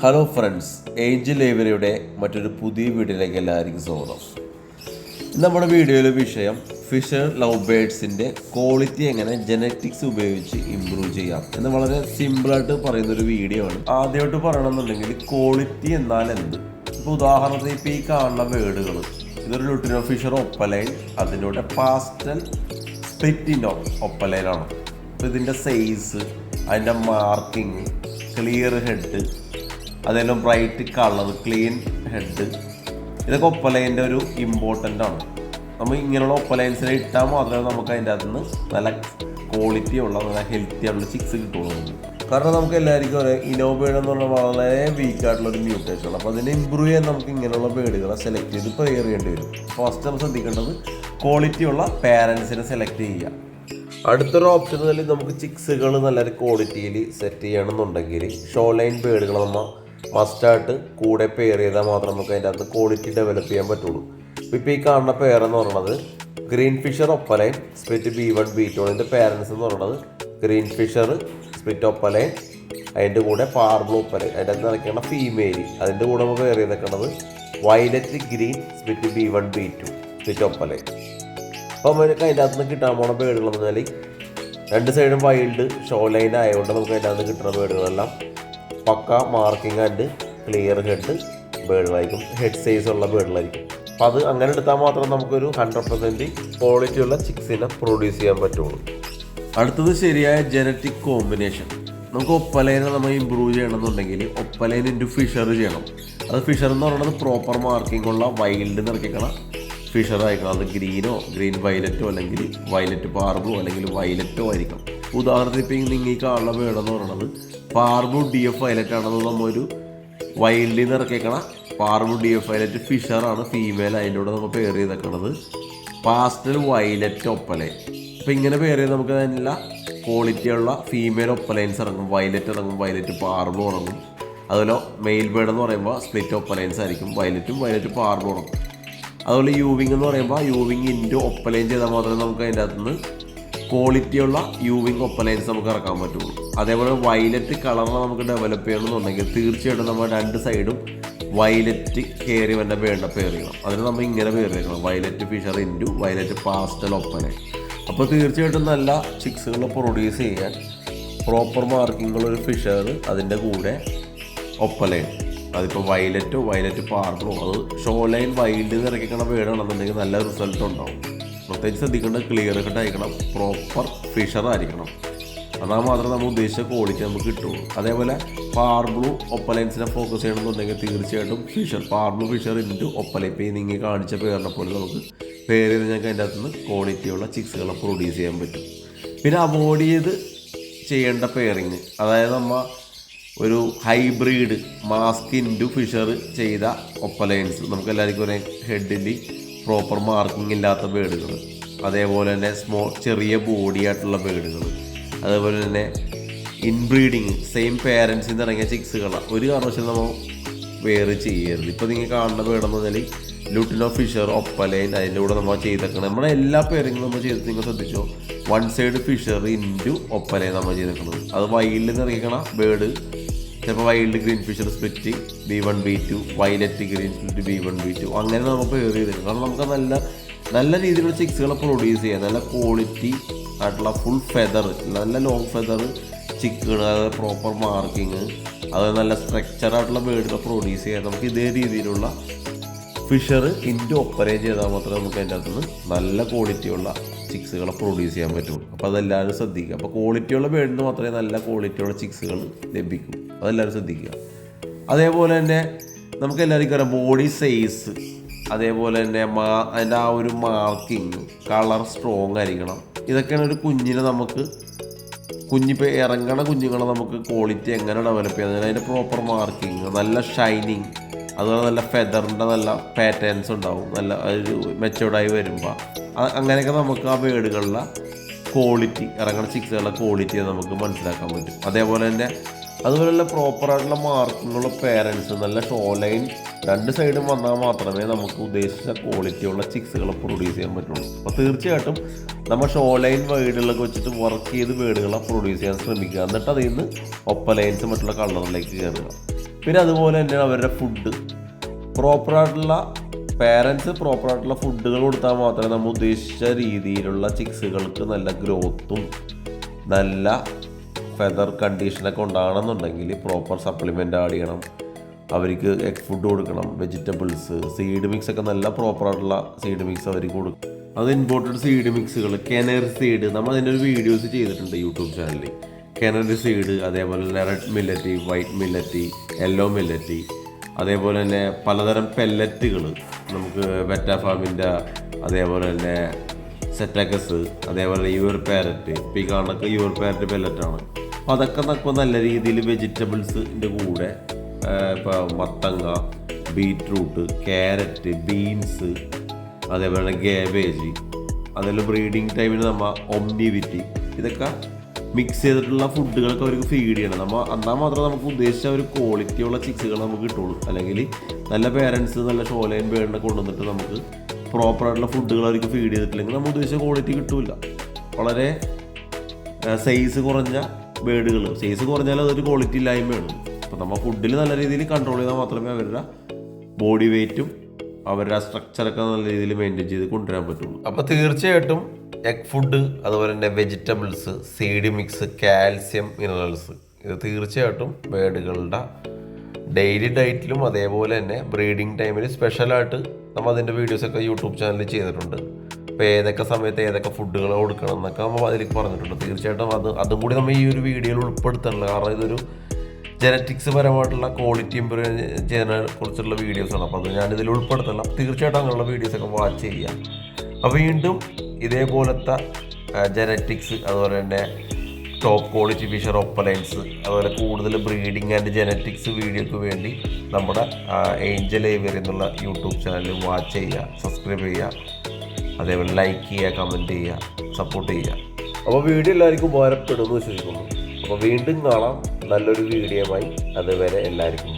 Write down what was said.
Hello friends Angel ലേവരയുടെ മറ്റൊരു പുതിയ വീഡിയോയിലേക്ക് എല്ലാവർക്കും സ്വാഗതം. നമ്മുടെ വീഡിയോയിലെ വിഷയം ഫിഷർ ലവ് ബേഡ്സിന്റെ ക്വാളിറ്റി എങ്ങനെ ജനറ്റിക്സ് ഉപയോഗിച്ച് ഇമ്പ്രൂവ് ചെയ്യാം എന്ന് വളരെ സിമ്പിളായിട്ട് പറയുന്ന ഒരു വീഡിയോ ആണ്. ആദ്യമായിട്ട് പറയണമെന്നുണ്ടെങ്കിൽ ക്വാളിറ്റി എന്നാൽ എന്ത്? ഇപ്പോൾ ഉദാഹരണത്തിന് ഇപ്പോൾ ഈ കാണുന്ന വേർഡുകൾ ഇതൊരു ലുട്ടിനോ ഫിഷർ ഒപ്പലൈൻ അതിന്റെ പാസ്റ്റൽ സ്പ്ലിറ്റിനോ ഒപ്പലൈനാണ് അപ്പോൾ ഇതിന്റെ സൈസ് അതിന്റെ മാർക്കിങ് ക്ലിയർ ഹെഡ് അതെല്ലാം ബ്രൈറ്റ് കളർ ക്ലീൻ ഹെഡ് ഇതൊക്കെ ഒപ്പലൈന്റെ ഒരു ഇമ്പോർട്ടന്റ് ആണ്. നമ്മൾ ഇങ്ങനെയുള്ള ഒപ്പലൈൻസിനെ ഇട്ടാൽ മാത്രമേ നമുക്ക് അതിന്റെ അകത്ത് നിന്ന് നല്ല ക്വാളിറ്റി ഉള്ള നല്ല ഹെൽത്തി ആയിട്ടുള്ള ചിക്സ് കിട്ടുള്ളൂ. കാരണം നമുക്ക് എല്ലാവർക്കും അറിയാം ഇനോബേഡ് എന്ന് പറഞ്ഞാൽ വളരെ വീക്ക് ആയിട്ടുള്ള ഒരു മ്യൂട്ടേഷൻ അപ്പോൾ അതിനെ ഇമ്പ്രൂവ് ചെയ്യാൻ നമുക്ക് ഇങ്ങനെയുള്ള ബേഡുകളെ സെലക്ട് ചെയ്ത് പ്രയർ ചെയ്യേണ്ടി വരും. ഫസ്റ്റ് നമ്മൾ ശ്രദ്ധിക്കേണ്ടത് ക്വാളിറ്റി ഉള്ള പാരൻസിനെ സെലക്ട് ചെയ്യുക. അടുത്തൊരു ഓപ്ഷൻ നമുക്ക് ചിക്സുകൾ നല്ലൊരു ക്വാളിറ്റിയിൽ സെറ്റ് ചെയ്യണമെന്നുണ്ടെങ്കിൽ ഷോ ലൈൻ ബേഡുകൾ നമ്മൾ മസ്റ്റായിട്ട് കൂടെ പെയർ ചെയ്താൽ മാത്രം നമുക്ക് അതിന്റെ അകത്ത് ക്വാളിറ്റി ഡെവലപ്പ് ചെയ്യാൻ പറ്റുള്ളൂ. ഇപ്പോൾ ഈ കാണുന്ന പെയർ എന്ന് പറയുന്നത് green fisher opaline split B one B two ഇതിന്റെ പേരൻസ് എന്ന് പറയുന്നത് ഗ്രീൻ ഫിഷർ സ്പ്ലിറ്റ് ഒപ്പലൈൻ അതിന്റെ കൂടെ പാർബ്ലോ ഒപ്പലൈൻ അതിന്റെ അകത്ത് നിറയ്ക്കുന്ന ഫീമെയിൽ അതിന്റെ കൂടെ നമ്മൾ പെയർ ചെയ്തേക്കുന്നത് violet green split B one B two split opaline അപ്പോൾ നമുക്ക് അതിന്റെ അകത്ത് നിന്ന് കിട്ടാൻ പോണ പേടുകളെന്ന് പറഞ്ഞാൽ രണ്ട് സൈഡും വൈൽഡ് ഷോ ലൈൻ ആയതുകൊണ്ട് നമുക്ക് അതിന്റെ അകത്ത് കിട്ടുന്ന ബേഡുകളെല്ലാം പക്ക മാർക്കിംഗ് ആൻഡ് ക്ലിയർ ഹെഡ് ബേഡുകളായിരിക്കും ഹെഡ് സൈസ് ഉള്ള ബേഡുകളായിരിക്കും അപ്പോൾ അത് അങ്ങനെ എടുത്താൽ മാത്രം നമുക്കൊരു ഹൺഡ്രഡ് പെർസെന്റ് ക്വാളിറ്റി ഉള്ള ചിക്സിനെ പ്രൊഡ്യൂസ് ചെയ്യാൻ പറ്റുള്ളൂ. അടുത്തത് ശരിയായ ജനറ്റിക് കോമ്പിനേഷൻ നമുക്ക് ഒപ്പലൈനെ നമ്മൾ ഇമ്പ്രൂവ് ചെയ്യണമെന്നുണ്ടെങ്കിൽ ഒപ്പലൈൻ ഇന്റു ഫിഷർ ചെയ്യണം. അത് ഫിഷർ എന്ന് പറയുന്നത് പ്രോപ്പർ മാർക്കിംഗ് ഉള്ള വൈൽഡ് നിറക്കിക്കണം ഫിഷർ ആയിരിക്കണം. അത് ഗ്രീനോ ഗ്രീൻ വയലറ്റോ അല്ലെങ്കിൽ വയലറ്റ് പാർബോ അല്ലെങ്കിൽ വയലറ്റോ ആയിരിക്കണം. ഉദാഹരണത്തിന് ഇപ്പോൾ നിങ്ങൾ ഈ കാണുന്ന വേണമെന്ന് പറയുന്നത് പാർബു ഡി എഫ് വയലറ്റ് ആണെന്ന് നമ്മൊരു വൈൽഡിൽ നിന്ന് ഇറക്കിയേക്കണ പാർബു ഡി എഫ് വയലറ്റ് ഫിഷറാണ് ഫീമെയിൽ അതിന്റെ കൂടെ നമ്മൾ പെയർ ചെയ്തേക്കണത്. പാസ്റ്റൽ വയലറ്റ് ഒപ്പലേ അപ്പോൾ ഇങ്ങനെ പേര് ചെയ്ത് നമുക്ക് നല്ല ക്വാളിറ്റിയുള്ള ഫീമെയിൽ ഒപ്പലൈൻസ് ഇറങ്ങും. വയലറ്റ് ഇറങ്ങും വയലറ്റ് പാർബു ഇറങ്ങും അതുപോലെ മെയിൽ ബേർഡ് എന്ന് പറയുമ്പോൾ സ്പ്ലിറ്റ് ഒപ്പലൈൻസ് ആയിരിക്കും. വയലറ്റും വയലറ്റ് പാർബു ഇറങ്ങും അതുപോലെ യൂവിങ് എന്ന് പറയുമ്പോൾ യൂവിങ് ഇന്റു ഒപ്പലൈൻ ചെയ്താൽ മാത്രമേ നമുക്ക് അതിന്റെ അകത്ത് നിന്ന് ക്വാളിറ്റിയുള്ള യൂവിങ് ഒപ്പലൈൻസ് നമുക്ക് ഇറക്കാൻ പറ്റുള്ളൂ. അതേപോലെ വയലറ്റ് കളറിനെ നമുക്ക് ഡെവലപ്പ് ചെയ്യണമെന്നുണ്ടെങ്കിൽ തീർച്ചയായിട്ടും നമ്മൾ രണ്ട് സൈഡും വയലറ്റ് കയറി തന്നെ വേണ്ട ചെയ്യണം. അതിന് നമ്മൾ ഇങ്ങനെ ചെയ്യണം. Violet fisher into violet pastel Oppana അപ്പോൾ തീർച്ചയായിട്ടും നല്ല ചിക്സുകൾ പ്രൊഡ്യൂസ് ചെയ്യാൻ പ്രോപ്പർ മാർക്കിങ്ങുള്ള ഒരു ഫിഷർ അതിന്റെ കൂടെ ഒപ്പലൈൻ അതിപ്പോൾ വയലറ്റോ വയലറ്റ് പാർബിളോ അത് ഷോ ലൈൻ വൈൽഡ് ഇറക്കിക്കണ വീടാണെന്നുണ്ടെങ്കിൽ നല്ല റിസൾട്ട് ഉണ്ടാവും. പ്രത്യേകിച്ച് ശ്രദ്ധിക്കേണ്ടത് ക്ലിയർ കട്ട് ആയിരിക്കണം പ്രോപ്പർ ഫിഷർ ആയിരിക്കണം. അതാ മാത്രമേ നമ്മൾ ഉദ്ദേശിച്ച ക്വാളിറ്റി നമുക്ക് കിട്ടുള്ളൂ. അതേപോലെ പാർബ്ലൂ ഒപ്പലൈൻസിനെ ഫോക്കസ് ചെയ്യണമെന്നുണ്ടെങ്കിൽ തീർച്ചയായിട്ടും ഫിഷർ പാർബ്ലൂ ഫിഷർ ഇന്റു ഇപ്പോൾ ഈ നിങ്ങൾ കാണിച്ച പേരിനെ പോലെ നമുക്ക് പേര് ഞങ്ങൾക്ക് അതിന്റെ അകത്തുനിന്ന് ക്വാളിറ്റിയുള്ള ചിക്സുകളെ പ്രൊഡ്യൂസ് ചെയ്യാൻ പറ്റും. പിന്നെ അവോയ്ഡ് ചെയ്ത് ചെയ്യേണ്ട പെയറിങ് അതായത് നമ്മൾ ഒരു ഹൈബ്രിഡ് മാസ്ക് ഇന്റു ഫിഷർ ചെയ്ത ഒപ്പലൈൻസ് നമുക്ക് എല്ലാവർക്കും ഒരേ ഹെഡിൽ പ്രോപ്പർ മാർക്കിംഗ് ഇല്ലാത്ത ബേഡുകൾ. അതേപോലെ തന്നെ സ്മോ ചെറിയ ബോഡി ആയിട്ടുള്ള ബേഡുകൾ. അതേപോലെ തന്നെ ഇൻബ്രീഡിങ് സെയിം പേരൻസിൽ നിന്ന് ഇറങ്ങിയ ചിക്സുകളാണ് ഒരു കാരണവശാലും നമ്മൾ വേറെ ചെയ്യരുത്. ഇപ്പോൾ നിങ്ങൾ കാണുന്ന ബേഡെന്ന് പറഞ്ഞാൽ ലുട്ടിനോ ഫിഷർ ഒപ്പലൈൻ അതിന്റെ കൂടെ നമ്മൾ ചെയ്തേക്കണം. നമ്മുടെ എല്ലാ പേരെങ്കിലും നമ്മൾ ചെയ്ത് നിങ്ങൾ ശ്രദ്ധിച്ചോ? One side fisher into opaline നമ്മൾ ചെയ്തേക്കുന്നത് അത് വൈൽഡിൽ നിന്ന് ഇറങ്ങിക്കണ ബേഡ് ചിലപ്പോൾ wild green fisher split B one B two violet green split B one B two അങ്ങനെ നമുക്ക് പേർ തരും കാരണം നമുക്ക് നല്ല നല്ല രീതിയിലുള്ള ചിക്സുകളെ പ്രൊഡ്യൂസ് ചെയ്യാം. നല്ല ക്വാളിറ്റി ആയിട്ടുള്ള ഫുൾ ഫെദർ നല്ല ലോങ് ഫെദർ ചിക്കുകൾ അതായത് പ്രോപ്പർ മാർക്കിങ് അത് നല്ല സ്ട്രക്ചർ ആയിട്ടുള്ള ബേഡുകൾ പ്രൊഡ്യൂസ് ചെയ്യാൻ നമുക്ക് ഇതേ രീതിയിലുള്ള ഫിഷർ ഇന്റു ഓപ്പറേറ്റ് ചെയ്താൽ മാത്രമേ നമുക്ക് അതിന്റെ അകത്തുനിന്ന് നല്ല ക്വാളിറ്റിയുള്ള ചിക്സുകളെ പ്രൊഡ്യൂസ് ചെയ്യാൻ പറ്റുള്ളൂ. അപ്പോൾ അതെല്ലാവരും ശ്രദ്ധിക്കുക. അപ്പോൾ ക്വാളിറ്റിയുള്ള ബേഡിന് മാത്രമേ നല്ല ക്വാളിറ്റിയുള്ള ചിക്സുകൾ ലഭിക്കൂ. അതെല്ലാവരും ശ്രദ്ധിക്കുക. അതേപോലെ തന്നെ നമുക്ക് എല്ലാവർക്കും അറിയാം ബോഡി സൈസ് അതേപോലെ തന്നെ മാ അതിന്റെ ആ ഒരു മാർക്കിങ് കളർ സ്ട്രോങ് ആയിരിക്കണം. ഇതൊക്കെയാണ് ഒരു കുഞ്ഞിനെ നമുക്ക് കുഞ്ഞിപ്പോൾ ഇറങ്ങണ കുഞ്ഞുങ്ങളെ നമുക്ക് ക്വാളിറ്റി എങ്ങനെ ഡെവലപ്പ് ചെയ്യാൻ അതിന്റെ പ്രോപ്പർ മാർക്കിങ് നല്ല ഷൈനിങ് അതുപോലെ നല്ല ഫെദറിന്റെ നല്ല പാറ്റേൺസ് ഉണ്ടാവും. നല്ല ഒരു മെച്ചോർഡായി വരുമ്പോൾ അങ്ങനെയൊക്കെ നമുക്ക് ആ വേർഡുകളിലെ ക്വാളിറ്റി ഇറങ്ങണ ചിക്സുകളുടെ ക്വാളിറ്റി നമുക്ക് മനസ്സിലാക്കാൻ പറ്റും. അതേപോലെ തന്നെ അതുപോലെയുള്ള പ്രോപ്പറായിട്ടുള്ള മാർക്കിങ്ങുള്ള പേരൻസ് നല്ല ഷോ ലൈൻ രണ്ട് സൈഡും വന്നാൽ മാത്രമേ നമുക്ക് ഉദ്ദേശിച്ച ക്വാളിറ്റിയുള്ള ചിക്സുകൾ പ്രൊഡ്യൂസ് ചെയ്യാൻ പറ്റുള്ളൂ. അപ്പോൾ തീർച്ചയായിട്ടും നമ്മൾ ഷോ ലൈൻ വേഡുകളൊക്കെ വെച്ചിട്ട് വർക്ക് ചെയ്ത് വേഡുകളെ പ്രൊഡ്യൂസ് ചെയ്യാൻ ശ്രമിക്കുക. എന്നിട്ട് അതിൽ നിന്ന് ഒപ്പ ലൈൻസ് മറ്റുള്ള കളറിലേക്ക് കയറുക. പിന്നെ അതുപോലെ തന്നെ അവരുടെ ഫുഡ് പ്രോപ്പറായിട്ടുള്ള പേരൻസ് പ്രോപ്പറായിട്ടുള്ള ഫുഡുകൾ കൊടുത്താൽ മാത്രമേ നമ്മൾ ഉദ്ദേശിച്ച രീതിയിലുള്ള ചിക്സുകൾക്ക് നല്ല ഗ്രോത്തും നല്ല ഫെദർ കണ്ടീഷനൊക്കെ ഉണ്ടാകണമെന്നുണ്ടെങ്കിൽ പ്രോപ്പർ സപ്ലിമെന്റ് ആഡ് ചെയ്യണം. അവർക്ക് എഗ് ഫുഡ് കൊടുക്കണം വെജിറ്റബിൾസ് സീഡ് മിക്സ് ഒക്കെ നല്ല പ്രോപ്പറായിട്ടുള്ള സീഡ് മിക്സ് അവർക്ക് കൊടുക്കും. അത് ഇമ്പോർട്ടഡ് സീഡ് മിക്സുകൾ കെനർ സീഡ് നമ്മൾ അതിന്റെ ഒരു വീഡിയോസ് ചെയ്തിട്ടുണ്ട് യൂട്യൂബ് ചാനലിൽ കെനർ സീഡ് അതേപോലെ തന്നെ red millet white millet yellow millet അതേപോലെ തന്നെ പലതരം പെല്ലറ്റുകൾ നമുക്ക് വെറ്റാഫാമിന്റെ അതേപോലെ തന്നെ സെറ്റക്കസ് അതേപോലെ യുവർ പാരറ്റ് ഇപ്പോൾ ഈ കാണുന്നൊക്കെ യുവർ പാരറ്റ് പെല്ലറ്റാണ് അപ്പോൾ അതൊക്കെ നമുക്ക് നല്ല രീതിയിൽ വെജിറ്റബിൾസിന്റെ കൂടെ ഇപ്പോൾ മത്തങ്ങ ബീറ്റ്റൂട്ട് ക്യാരറ്റ് ബീൻസ് അതേപോലെ ഗേബേജ് അതേപോലെ ബ്രീഡിങ് ടൈമിന് നമ്മൾ ഒംനിവിറ്റി ഇതൊക്കെ മിക്സ് ചെയ്തിട്ടുള്ള ഫുഡുകളൊക്കെ അവർക്ക് ഫീഡ് ചെയ്യണം. നമ്മൾ എന്നാൽ മാത്രമേ നമുക്ക് ഉദ്ദേശിച്ച ഒരു ക്വാളിറ്റിയുള്ള ചിക്സുകൾ നമുക്ക് കിട്ടുള്ളൂ. അല്ലെങ്കിൽ നല്ല പേരൻസ് നല്ല ഷോലയും ബേഡിനെ കൊണ്ടുവന്നിട്ട് നമുക്ക് പ്രോപ്പറായിട്ടുള്ള ഫുഡുകൾ അവർക്ക് ഫീഡ് ചെയ്തിട്ടില്ലെങ്കിൽ നമ്മൾ ഉദ്ദേശിച്ച ക്വാളിറ്റി കിട്ടില്ല വളരെ സൈസ് കുറഞ്ഞ ബേഡുകൾ സൈസ് കുറഞ്ഞാൽ അതൊരു ക്വാളിറ്റി ഇല്ലായ്മയാണ്. അപ്പോൾ നമ്മൾ ഫുഡിൽ നല്ല രീതിയിൽ കൺട്രോൾ ചെയ്താൽ മാത്രമേ അവരുടെ ബോഡി വെയ്റ്റും അവരുടെ സ്ട്രക്ചറൊക്കെ നല്ല രീതിയിൽ മെയിന്റെയിൻ ചെയ്ത് കൊണ്ടുവരാൻ പറ്റുള്ളൂ. അപ്പോൾ തീർച്ചയായിട്ടും എഗ് ഫുഡ് അതുപോലെ തന്നെ vegetables seed mix calcium minerals ഇത് തീർച്ചയായിട്ടും ബേഡുകളുടെ ഡെയിലി ഡയറ്റിലും അതേപോലെ തന്നെ ബ്രീഡിങ് ടൈമിൽ സ്പെഷ്യലായിട്ട് നമ്മൾ അതിന്റെ വീഡിയോസൊക്കെ യൂട്യൂബ് ചാനലിൽ ചെയ്തിട്ടുണ്ട്. അപ്പോൾ ഏതൊക്കെ സമയത്ത് ഏതൊക്കെ ഫുഡുകൾ കൊടുക്കണം എന്നൊക്കെ നമ്മൾ അതിലേക്ക് പറഞ്ഞിട്ടുണ്ട്. തീർച്ചയായിട്ടും അത് അതും കൂടി നമ്മൾ ഈ ഒരു വീഡിയോയിൽ ഉൾപ്പെടുത്തണല്ലോ കാരണം ഇതൊരു ജനറ്റിക്സ് പരമായിട്ടുള്ള ക്വാളിറ്റി ഇമ്പ്രൂവ് ചെയ്യുന്നതിനെ കുറിച്ചുള്ള വീഡിയോസാണ് അപ്പോൾ അത് ഞാനിതിൽ ഉൾപ്പെടുത്തണം. തീർച്ചയായിട്ടും അങ്ങനെയുള്ള വീഡിയോസൊക്കെ വാച്ച് ചെയ്യുക. അപ്പോൾ വീണ്ടും ഇതേപോലത്തെ ജനറ്റിക്സ് അതുപോലെ തന്നെ ടോപ്പ് ക്വാളിറ്റി ഫിഷർ ഒപ്പലൈൻസ് അതുപോലെ കൂടുതൽ ബ്രീഡിങ് ആൻഡ് ജനറ്റിക്സ് വീഡിയോയ്ക്ക് വേണ്ടി നമ്മുടെ ഏഞ്ചൽ ഏവിയർ എന്നുള്ള യൂട്യൂബ് ചാനൽ വാച്ച് ചെയ്യുക സബ്സ്ക്രൈബ് ചെയ്യുക. അതേപോലെ ലൈക്ക് ചെയ്യുക കമന്റ് ചെയ്യുക സപ്പോർട്ട് ചെയ്യുക. അപ്പോൾ വീഡിയോ എല്ലാവർക്കും ഉപകാരപ്പെടുമെന്ന് വിശ്വസിക്കുന്നു. അപ്പോൾ വീണ്ടും കാണാം. നല്ലൊരു വീഡിയോ ആയി അതുവരെ എല്ലാവർക്കും